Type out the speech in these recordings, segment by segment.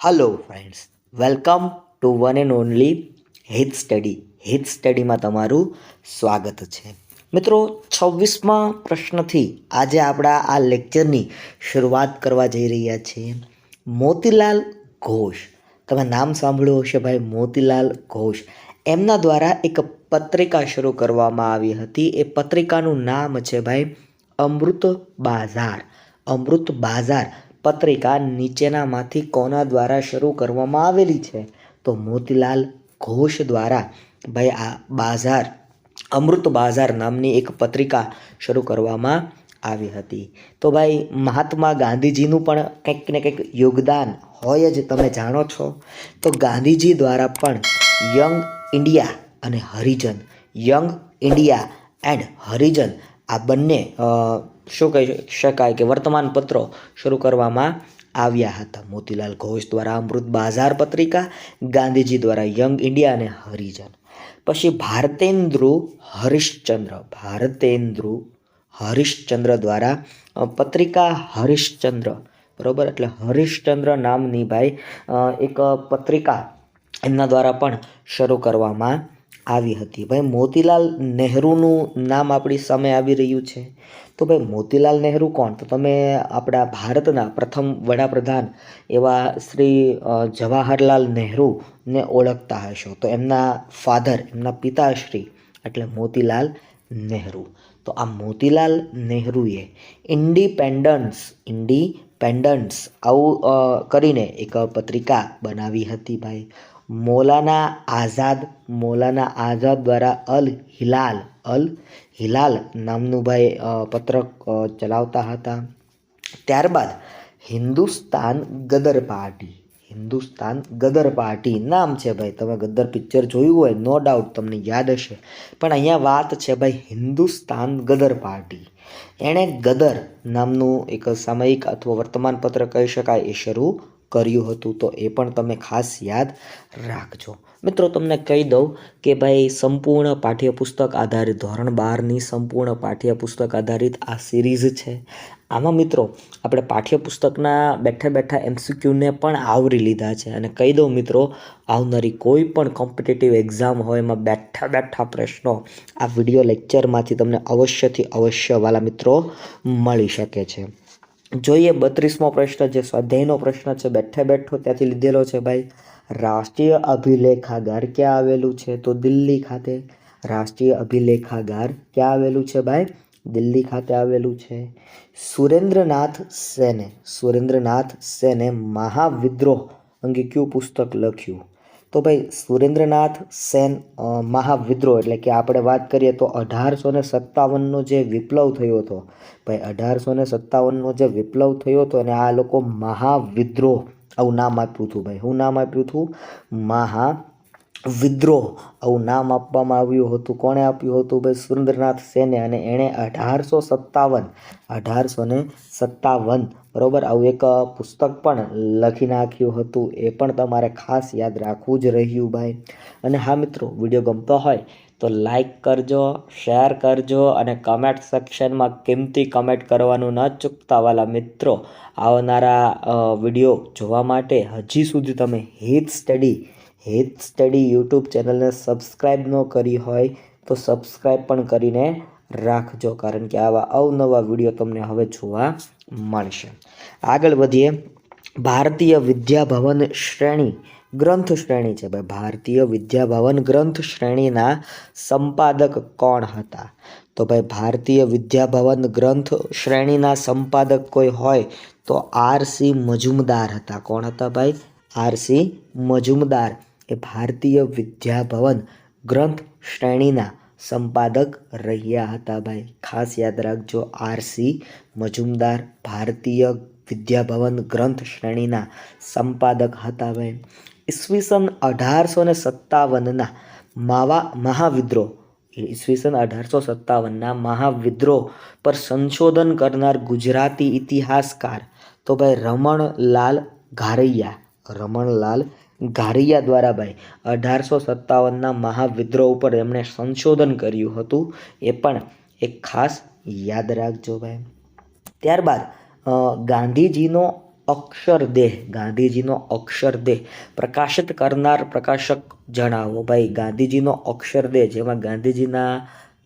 Hello friends welcome to one and only hit study hit સ્ટડીમાં તમારું સ્વાગત છે. મિત્રો, છવ્વીસમાં પ્રશ્નથી આજે આપણા આ લેક્ચરની શરૂઆત કરવા જઈ રહ્યા છીએ. મોતીલાલ ઘોષ. તમે નામ સાંભળ્યું હશે ભાઈ, મોતીલાલ ઘોષ. એમના દ્વારા એક પત્રિકા શરૂ કરવામાં આવી હતી. એ પત્રિકાનું નામ છે ભાઈ અમૃત બાઝાર. અમૃત બાઝાર પત્રિકા નીચેનામાંથી કોના દ્વારા શરૂ કરવામાં આવેલી છે? તો મોતીલાલ ઘોષ દ્વારા ભાઈ આ બાઝાર, અમૃત બાઝાર નામની એક પત્રિકા શરૂ કરવામાં આવી હતી. તો ભાઈ મહાત્મા ગાંધીજીનું પણ કંઈક ને કંઈક યોગદાન હોય જ, તમે જાણો છો. તો ગાંધીજી દ્વારા પણ યંગ ઇન્ડિયા અને Harijan, young India and Harijan, આ બંને શું કહી શકાય કે વર્તમાન પત્રો શરૂ કરવામાં આવ્યા હતા. મોતીલાલ ઘોષ દ્વારા અમૃત બાઝાર પત્રિકા, ગાંધીજી દ્વારા યંગ ઇન્ડિયા અને હરિજન. પછી ભારતેન્દ્રુ હરિશ્ચંદ્ર ભારતેન્દ્રુ હરિશ્ચંદ્ર દ્વારા પત્રિકા હરિશ્ચંદ્ર, બરાબર? એટલે હરિશ્ચંદ્ર નામની ભાઈ એક પત્રિકા એમના દ્વારા પણ શરૂ કરવામાં આવી હતી. ભાઈ, મોતીલાલ નહેરુનું નામ આપણી સામે આવી રહ્યું છે. તો ભાઈ, મોતીલાલ નહેરુ કોણ? તો તમે આપણા ભારતના પ્રથમ વડાપ્રધાન એવા શ્રી જવાહરલાલ નહેરુને ઓળખતા હશો. તો એમના ફાધર, એમના પિતાશ્રી એટલે મોતીલાલ નહેરુ. તો આ મોતીલાલ નહેરુએ ઇન્ડિપેન્ડન્સ ઇન્ડિપેન્ડન્સ આવું કરીને એક પત્રિકા બનાવી હતી ભાઈ. મૌલાના આઝાદ મૌલાના આઝાદ દ્વારા અલ હિલાલ અલ હિલાલ નામનું ભાઈ પત્રક ચલાવતા હતા. ત્યારબાદ હિન્દુસ્તાન ગદર પાર્ટી. હિન્દુસ્તાન ગદર પાર્ટી નામ છે ભાઈ. તમે ગદર પિક્ચર જોયું હોય, નો ડાઉટ તમને યાદ હશે. પણ અહીંયા વાત છે ભાઈ હિન્દુસ્તાન ગદર પાર્ટી. એણે ગદર નામનું એક સામયિક અથવા વર્તમાનપત્ર કહી શકાય એ શરૂ કર્યું હતું, તો એ પણ તમે ખાસ યાદ રાખજો. મિત્રો, તમને કહી દઉં કે ભાઈ, સંપૂર્ણ પાઠ્યપુસ્તક આધારિત, ધોરણ બારની સંપૂર્ણ પાઠ્યપુસ્તક આધારિત આ સિરીઝ છે. આમાં મિત્રો, આપણે પાઠ્યપુસ્તકના બેઠા બેઠા એમસીક્યુને પણ આવરી લીધા છે. અને કહી દઉં મિત્રો, આવનારી કોઈ પણ કોમ્પિટિટિવ એક્ઝામ હોય એમાં બેઠા બેઠા પ્રશ્નો આ વીડિયો લેક્ચરમાંથી તમને અવશ્યથી અવશ્ય વાલા મિત્રો મળી શકે છે. જોઈએ, બત્રીસમો પ્રશ્ન જે સ્વાધ્યાયનો પ્રશ્ન છે, બેઠે બેઠો ત્યાંથી લીધેલો છે, ભાઈ. રાષ્ટ્રીય અભિલેખાગાર ક્યાં આવેલું છે? તો દિલ્હી ખાતે. રાષ્ટ્રીય અભિલેખાગાર ક્યાં આવેલું છે, ભાઈ? દિલ્હી ખાતે આવેલું છે. સુરેન્દ્રનાથ સેને. સુરેન્દ્રનાથ સેને મહાવિદ્રોહ અંગે કયું પુસ્તક લખ્યું? તો ભાઈ સુરેન્દ્રનાથ સેન મહાવિદ્રોહ એટલે કે આપણે વાત કરીએ તો અઢારસો ને સત્તાવનનો જે વિપ્લવ થયો હતો, ભાઈ અઢારસો ને સત્તાવનનો જે વિપ્લવ થયો હતો અને આ લોકો મહાવિદ્રોહ, આવું નામ આપ્યું હતું ભાઈ. શું નામ આપ્યું હતું? મહા વિદ્રોહ આવું નામ આપવામાં આવ્યું હતું. કોણે આપ્યું હતું? ભાઈ, સુરેન્દ્રનાથ સેને અને એણે અઢારસો સત્તાવન, અઢારસો ને સત્તાવન, બરાબર? આવું એક પુસ્તક પણ લખી નાખ્યું હતું. એ પણ તમારે ખાસ યાદ રાખવું જ રહ્યું ભાઈ. અને હા મિત્રો, વીડિયો ગમતો હોય તો લાઈક કરજો, શેર કરજો અને કમેન્ટ સેક્શનમાં કિંમતી કમેન્ટ કરવાનું ન ચૂકતા વાલા મિત્રો. આવનારા વીડિયો જોવા માટે હજી સુધી તમે હિત સ્ટડી હિત સ્ટડી યુટ્યુબ ચેનલને સબસ્ક્રાઈબ ન કરી હોય તો સબસ્ક્રાઈબ પણ કરીને રાખજો, કારણ કે આવા અવનવા વીડિયો તમને હવે જોવા મળશે. આગળ વધીએ. ભારતીય વિદ્યાભવન શ્રેણી ગ્રંથ શ્રેણી છે. ભાઈ, ભારતીય વિદ્યાભવન ગ્રંથ શ્રેણીના સંપાદક કોણ હતા? તો ભાઈ, ભારતીય વિદ્યાભવન ગ્રંથ શ્રેણીના સંપાદક કોઈ હોય તો આરસી મજુમદાર હતા. કોણ હતા ભાઈ? આરસી મજુમદાર. એ ભારતીય વિદ્યાભવન ગ્રંથ શ્રેણીના સંપાદક રહ્યા હતા ભાઈ. ખાસ યાદ રાખજો આરસી મજુમદાર ભારતીય વિદ્યાભવન ગ્રંથ શ્રેણીના સંપાદક હતા ભાઈ. ઈસવીસન અઢારસો ને સત્તાવનના માવા મહાવિદ્રોહ ઈસવીસન અઢારસો સત્તાવનના મહાવિદ્રોહ પર સંશોધન કરનાર ગુજરાતી ઇતિહાસકાર તો ભાઈ રમણલાલ ઘારૈયા. રમણલાલ ઘારૈયા દ્વારા ભાઈ અઢારસો સત્તાવનના મહાવિદ્રોહ ઉપર એમણે સંશોધન કર્યું હતું. એ પણ એક ખાસ યાદ રાખજો ભાઈ. ત્યારબાદ ગાંધીજીનો અક્ષરદેહ ગાંધીજીનો અક્ષરદેહ પ્રકાશિત કરનાર પ્રકાશક જણાવો ભાઈ. ગાંધીજીનો અક્ષરદેહ જેમાં ગાંધીજીના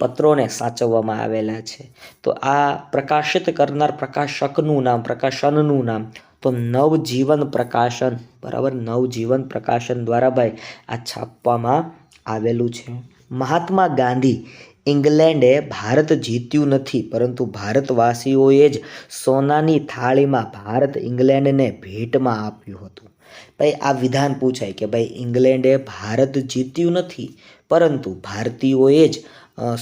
પત્રોને સાચવવામાં આવેલા છે. તો આ પ્રકાશિત કરનાર પ્રકાશકનું નામ, પ્રકાશનનું નામ તો નવજીવન પ્રકાશન, બરાબર? નવજીવન પ્રકાશન દ્વારા ભાઈ આ છાપવામાં આવેલું છે. મહાત્મા ગાંધી ઇંગ્લેન્ડે ભારત જીત્યું નથી, પરંતુ ભારતવાસીઓએ જ સોનાની થાળીમાં ભારત ઇંગ્લેન્ડને ભેટમાં આપ્યું હતું. ભાઈ, આ વિધાન પૂછાય કે ભાઈ, ઇંગ્લેન્ડે ભારત જીત્યું નથી, પરંતુ ભારતીયોએ જ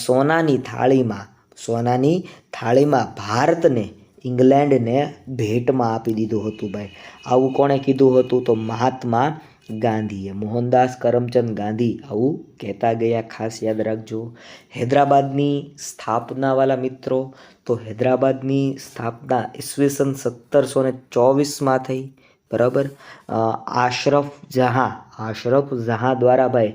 સોનાની થાળીમાં સોનાની થાળીમાં ભારતને ઇંગ્લેન્ડને ભેટમાં આપી દીધું હતું ભાઈ. આવું કોણે કીધું હતું તો મહાત્મા ગાંધીએ. મોહનદાસ કરમચંદ ગાંધી આવું કહેતા ગયા. ખાસ યાદ રાખજો. હૈદરાબાદની સ્થાપનાવાળા મિત્રો, તો હૈદરાબાદની સ્થાપના ઈસવીસન સત્તરસો ને ચોવીસમાં થઈ. બરાબર? આશરફ જહાં આશરફ જહાં દ્વારા ભાઈ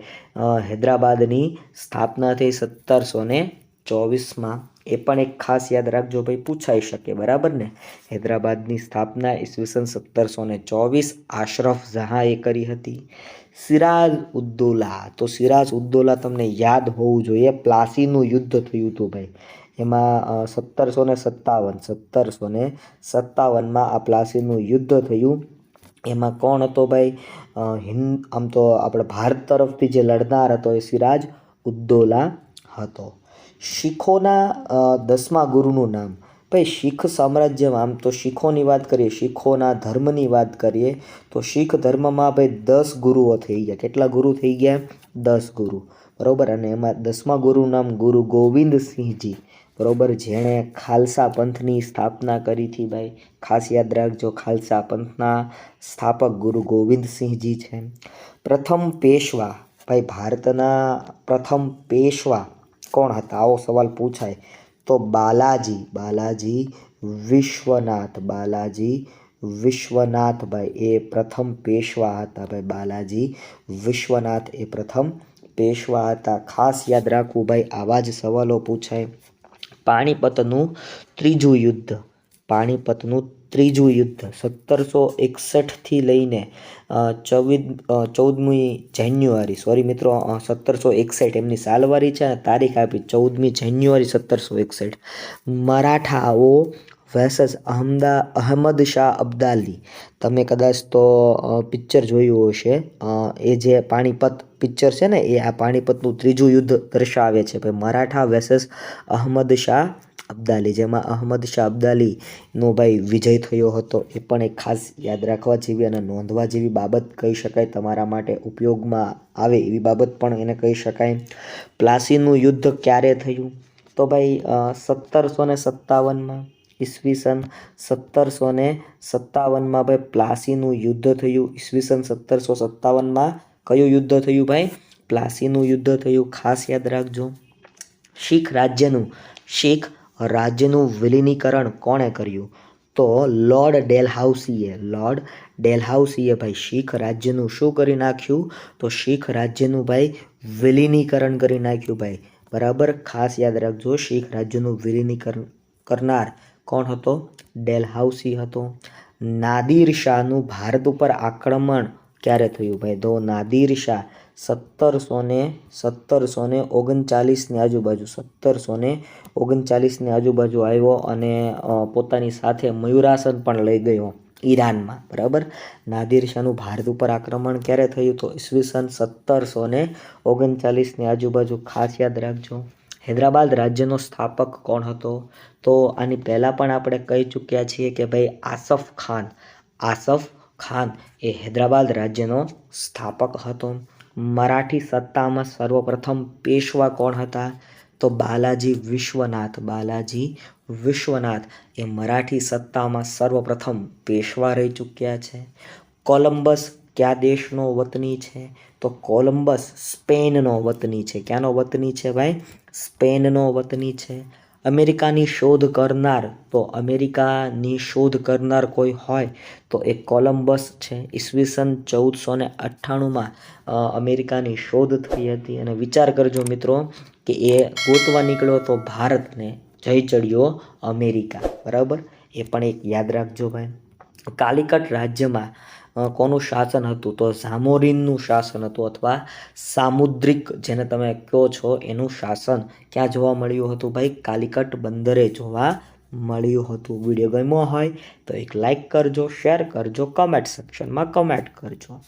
હૈદરાબાદની સ્થાપના થઈ સત્તરસો ને ચોવીસમાં. એ પણ એક ખાસ યાદ રાખજો ભાઈ, પૂછાઈ શકે, બરાબર ને? હૈદરાબાદની સ્થાપના ઈસવીસન સત્તરસો ને ચોવીસ આશરફ જહાંએ કરી હતી. સિરાજ ઉદ્દૌલા, તો સિરાજ ઉદ્દૌલા તમને યાદ હોવું જોઈએ, પ્લાસીનું યુદ્ધ થયું હતું ભાઈ. એમાં સત્તરસો ને સત્તાવન, સત્તરસો ને સત્તાવનમાં આ પ્લાસીનું યુદ્ધ થયું. એમાં કોણ હતો ભાઈ? હિન્દ, આમ તો આપણે ભારત તરફથી જે લડનાર હતો એ સિરાજ ઉદ્દૌલા હતો. શીખોના દસમા ગુરુનું નામ. ભાઈ, શીખ સામ્રાજ્યમાં આમ તો શીખોની વાત કરીએ, શીખોના ધર્મની વાત કરીએ, તો શીખ ધર્મમાં ભાઈ દસ ગુરુઓ થઈ ગયા. કેટલા ગુરુ થઈ ગયા? દસ ગુરુ. બરાબર? અને એમાં દસમા ગુરુનું નામ ગુરુ ગોવિંદસિંહજી બરાબર? જેણે ખાલસા પંથની સ્થાપના કરી હતી ભાઈ. ખાસ યાદ રાખજો, ખાલસા પંથના સ્થાપક ગુરુ ગોવિંદસિંહજી છે. પ્રથમ પેશવા. ભાઈ, ભારતના પ્રથમ પેશવા. કોણ હતા? આવો સવાલ પૂછાય. તો બાલાજી બાલાજી વિશ્વનાથ, બાલાજી વિશ્વનાથભાઈ, એ પ્રથમ પેશવા હતા ભાઈ. બાલાજી વિશ્વનાથ એ પ્રથમ પેશવા હતા. ખાસ યાદ રાખવું ભાઈ, આવા જ સવાલો પૂછાય. પાણીપતનું ત્રીજું યુદ્ધ. પાણીપતનું ત્રીજું યુદ્ધ સત્તરસો એકસઠથી લઈને ચૌદ ચૌદમી જાન્યુઆરી. સોરી મિત્રો સત્તરસો એકસઠ એમની સાલવારી છે અને તારીખ આપી ચૌદમી જાન્યુઆરી સત્તરસો એકસઠ. મરાઠાઓ વર્સસ અહમદા, અહમદ શાહ અબ્દાલી. તમે કદાચ તો પિક્ચર જોયું હશે. એ જે પાણીપત પિક્ચર છે ને, એ આ પાણીપતનું ત્રીજું યુદ્ધ દર્શાવે છે. ભાઈ, મરાઠા વર્સસ અહમદ શાહ અબ્દાલી, જેમાં અહમદ શાહ અબ્દાલીનો ભાઈ વિજય થયો હતો. એ પણ એક ખાસ યાદ રાખવા જેવી અને નોંધવા જેવી બાબત કહી શકાય તમારા માટે ઉપયોગમાં આવે એવી બાબત પણ એને કહી શકાય. પ્લાસીનું યુદ્ધ ક્યારે થયું? તો ભાઈ સત્તરસો ને સત્તાવનમાં ઈસવીસન સત્તરસો ને સત્તાવનમાં ભાઈ પ્લાસીનું યુદ્ધ થયું. ઈસવીસન સત્તરસો સત્તાવનમાં કયું યુદ્ધ થયું ભાઈ? પ્લાસીનું યુદ્ધ થયું. ખાસ યાદ રાખજો. શીખ રાજ્યનું શીખ રાજ્યનું વિલીનીકરણ કોણે કર્યું? તો લોર્ડ ડેલહાઉસીએ. લોર્ડ ડેલહાઉસીએ, ભાઈ, શીખ રાજ્યનું શું કરી નાખ્યું? તો શીખ રાજ્યનું, ભાઈ, વિલીનીકરણ કરી નાખ્યું, ભાઈ. બરાબર? ખાસ યાદ રાખજો, શીખ રાજ્યનું વિલીનીકરણ કરનાર કોણ હતો? ડેલહાઉસી હતો. નાદિર શાહનું ભારત ઉપર આક્રમણ ક્યારે થયું? ભાઈ, તો નાદિર શાહ સત્તરસો ને સત્તરસો ને ઓગણચાલીસની આજુબાજુ સત્તરસો ને ઓગણચાલીસની આજુબાજુ આવ્યો અને પોતાની સાથે મયુરાસન પણ લઈ ગયો ઈરાનમાં, બરાબર? નાદિર શાહનું ભારત ઉપર આક્રમણ ક્યારે થયું તો ઈસવીસન સત્તરસો ને ઓગણચાલીસની આજુબાજુ ખાસ યાદ રાખજો. હૈદરાબાદ રાજ્યનો સ્થાપક કોણ હતો? તો આની પહેલાં પણ આપણે કહી ચૂક્યા છીએ કે ભાઈ આસફ ખાન. આસફ ખાન એ હૈદરાબાદ રાજ્યનો સ્થાપક હતો. મરાઠી સત્તામાં સર્વપ્રથમ પેશવા કોણ હતા? તો બાલાજી વિશ્વનાથ. બાલાજી વિશ્વનાથ એ મરાઠી સત્તામાં સર્વપ્રથમ પેશવા રહી ચૂક્યા છે. કોલંબસ કયા દેશનો વતની છે? તો કોલંબસ સ્પેનનો વતની છે. ક્યાંનો વતની છે ભાઈ? સ્પેનનો વતની છે. અમેરિકાની શોધ કરનાર, તો અમેરિકાની શોધ કરનાર કોઈ હોય, તો એ કોલંબસ છે. ઈસવીસન ચૌદસો ને અઠ્ઠાણુંમાં અમેરિકાની શોધ થઈ હતી. અને વિચાર કરજો મિત્રો કે એ ગોતવા નીકળ્યો તો ભારતને જઈ ચડ્યો અમેરિકા. બરાબર? એ પણ એક યાદ રાખજો ભાઈ. કાલિકટ રાજ્યમાં કોનું શાસન હતું? તો ઝામોરિનનું શાસન હતું અથવા સામુદ્રિક જેને તમે કહો છો, એનું શાસન ક્યાં જોવા મળ્યું હતું? ભાઈ, કાલિકટ બંદરે જોવા મળ્યું હતું. વીડિયો ગમ્યો હોય તો એક લાઈક કરજો, શેર કરજો કમેન્ટ સેક્શનમાં કમેન્ટ કરજો.